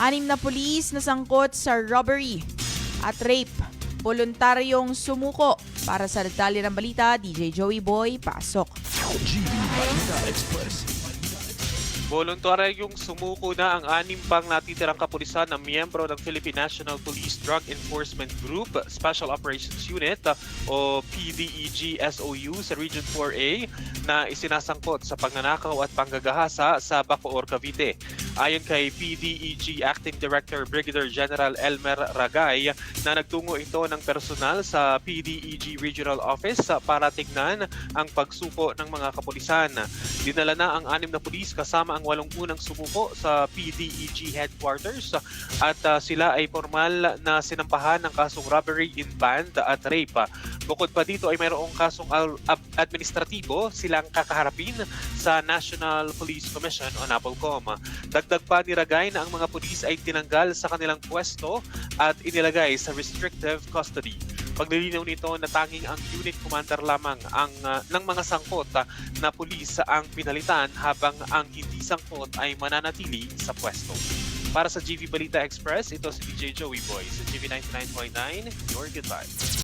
Anim na pulis na sangkot sa robbery at rape. Voluntaryong sumuko. Para sa detalye ng balita, DJ Joey Boy, pasok. Express. Voluntaryong sumuko na ang anim pang natitirang kapulisan na miyembro ng Philippine National Police Drug Enforcement Group Special Operations Unit o PDEG-SOU sa Region 4A na isinasangkot sa pagnanakaw at panggagahasa sa Bacoor, Cavite. Ayon kay PDEG Acting Director Brigadier General Elmer Ragay na nagtungo ito ng personal sa PDEG Regional Office para tignan ang pagsuko ng mga kapulisan. Dinala na ang anim na pulis kasama ang walong unang sumuko sa PDEG headquarters at uh, sila ay formal na sinampahan ng kasong robbery in band at rape. Bukod pa dito ay mayroong kasong administratibo silang kakaharapin sa National Police Commission o NAPOLCOM. Dagdag pa ni Ragay na ang mga pulis ay tinanggal sa kanilang pwesto at inilagay sa restrictive custody. Paglilinaw nito na tanging ang unit commander lamang ang uh, ng mga sangkot na pulis ang pinalitan habang ang hindi sangkot ay mananatili sa pwesto. Para sa GV Balita Express, ito si DJ Joey Boy sa GV 99.9, your good vibes.